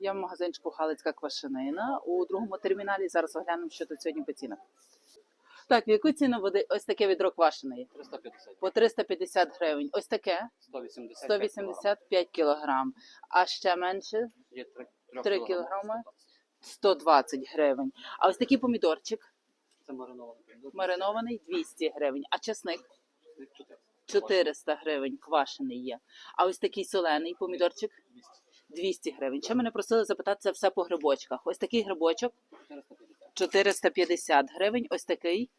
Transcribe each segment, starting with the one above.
Я в магазинчику Галицька квашенина. У другому терміналі зараз оглянемо, що тут сьогодні по цінах. Так, в яку ціну буде ось таке відро квашеної? 350, По 350 гривень. Ось таке 180, 185 кілограм. А ще менше Є 3, Три кілограми. 120 гривень. А ось такий помідорчик Це маринований помідор. маринований 200 гривень. А чесник 400. 400 гривень квашений є. А ось такий солений помідорчик 200 гривень. Ще мене просили запитати це все по грибочках. Ось такий грибочок 450. 450 гривень. Ось такий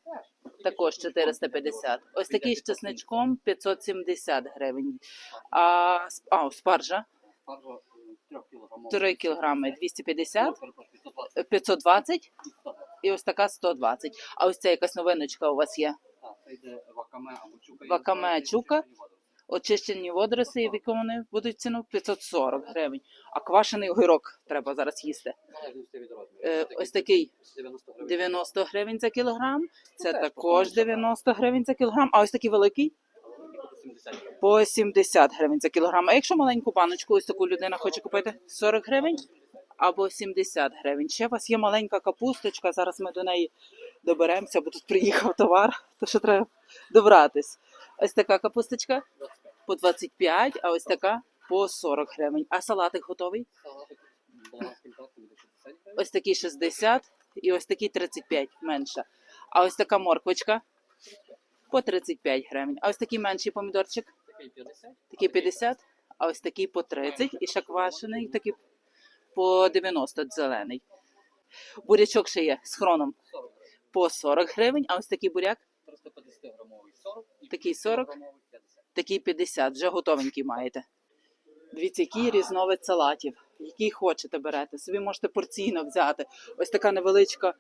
також 450. Ось такий з чесничком 570 гривень. А, а спаржа Спаржа 3 кілограми 250, Ну, перепрошую, 120. 520 І ось така 120. А ось ця якась новиночка у вас є. Вакаме чука. Очищені водоросли, в якому вони будуть ціну 540 гривень. А квашений огірок треба зараз їсти. Е, ось такий 90 гривень. за кілограм. Це також поменше, 90 гривень за кілограм. А ось такий великий По 70 гривень. по 70 гривень за кілограм. А якщо маленьку баночку, ось таку людина хоче купити 40 гривень або 70 гривень. Ще у вас є маленька капусточка. Зараз ми до неї доберемося, бо тут приїхав товар, то що треба добратись. Ось така капусточка по 25, а ось така по 40 гривень. А салатик готовий? Салатик болгарським перцем буде 60 гривень. Ось такий 60 і ось такий 35 менша. А ось така морквочка по 35 гривень. А ось такий менший помідорчик, Такий 50. а ось такий по 30 і ще квашений, такий по 90 зелений. Бурячок ще є з хроном по 40 гривень, а ось такий буряк 350 грамовий 40. і Такий 50 40. грамовий 50. такий 50, вже готовенький маєте. Дивіться, який різновид салатів, який хочете берете. Собі можете порційно взяти. Ось така невеличка е,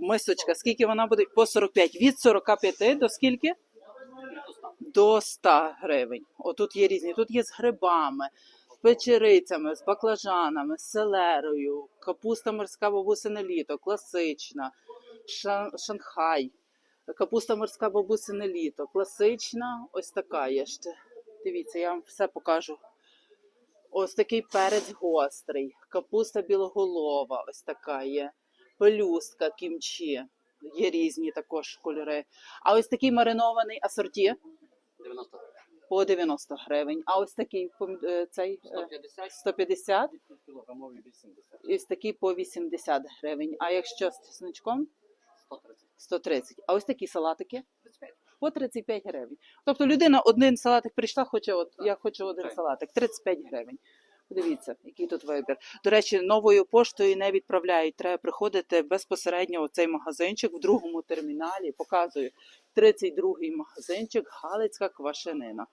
мисочка. Скільки вона буде? По 45. Від 45 до скільки? До 100 гривень. Отут є різні. Тут є з грибами, з печерицями, з баклажанами, з селерою, капуста морська бабусине літо, класична, ша- шанхай, капуста морська бабусине літо, класична, ось така є ще. Дивіться, я вам все покажу. Ось такий перець гострий, капуста білоголова, ось така є, пелюстка кімчі, є різні також кольори. А ось такий маринований асорті 90 гривень. по 90 гривень. А ось такий е, цей е, 150. 150 кілограмовий 80. і ось такий по 80 гривень. А якщо з чесночком 130. 130. А ось такі салатики 35. по 35 гривень. Тобто людина один салатик прийшла, хоче от я хочу один салатик, 35 гривень. Подивіться, який тут вибір. До речі, новою поштою не відправляють. Треба приходити безпосередньо у цей магазинчик в другому терміналі. Показую 32-й магазинчик Галицька квашенина.